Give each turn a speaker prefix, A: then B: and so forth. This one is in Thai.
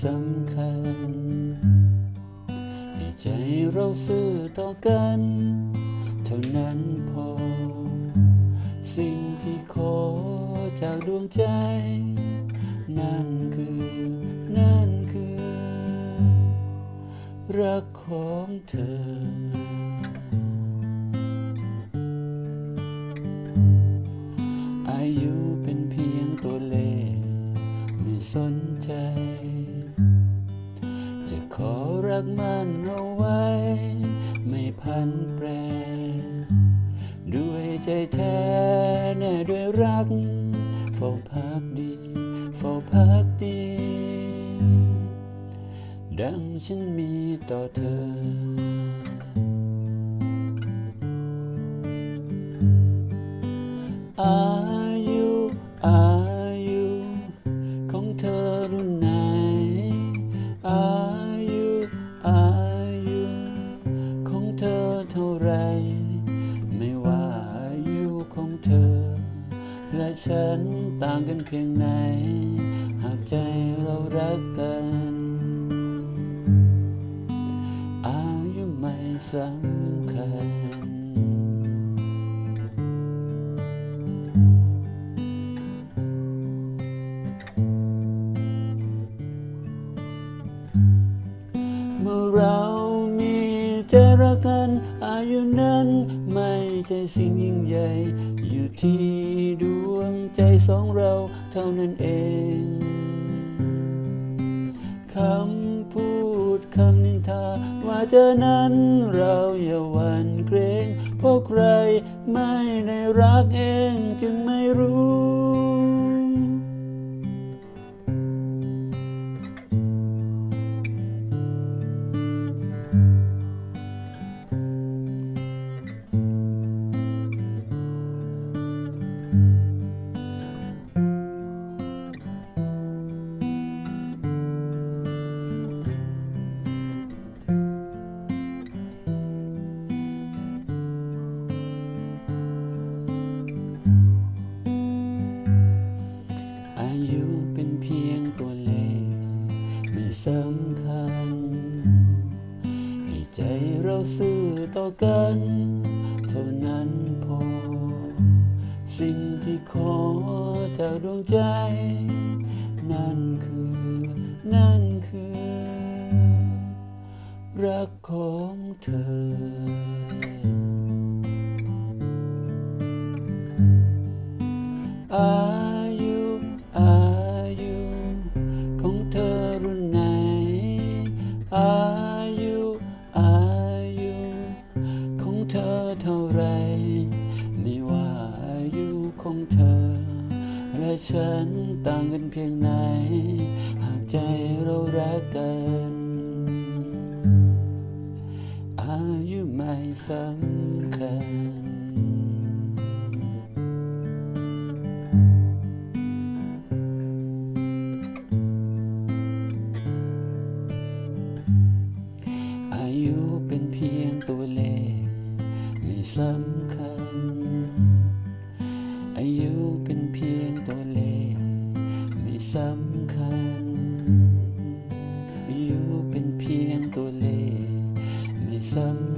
A: สำคัญ ให้ใจเราซื่อต่อกัน เท่านั้นพอ สิ่งที่ขอจากดวงใจ นั่นคือ นั่นคือ รักของเธออายุเป็นเพียงตัวเลขไม่สนใจ รักมันเอาไว้ ไม่พันแปร ด้วยใจแท้แน่ด้วยรักเฝ้าพักดีเฝ้าพักดี ดังฉันมีต่อเธออา และฉันต่างกันเพียงไหน หากใจเรารักกัน อายุไม่สำคัญ เมื่อเรามีใจรักกันอายุนั้น ไม่ใช่สิ่งยิ่งใหญ่ อยู่ที่ดวงใจสองเราเท่านั้นเอง คำพูดคำนินทาว่าเจอนั้นเราอย่าหวั่นเกรงเพราะใครไม่ได้รักเองจึงไม่รู้ ซื่อต่อกัน เท่านั้นพอ สิ่งที่ขอจากดวงใจ นั่นคือ นั่นคือ รักของเธอ และฉันต่างกันเพียงไหน หากใจเรารักกัน อายุไม่สำคัญ อายุเป็นเพียงตัวเลขไม่สำ อายุเ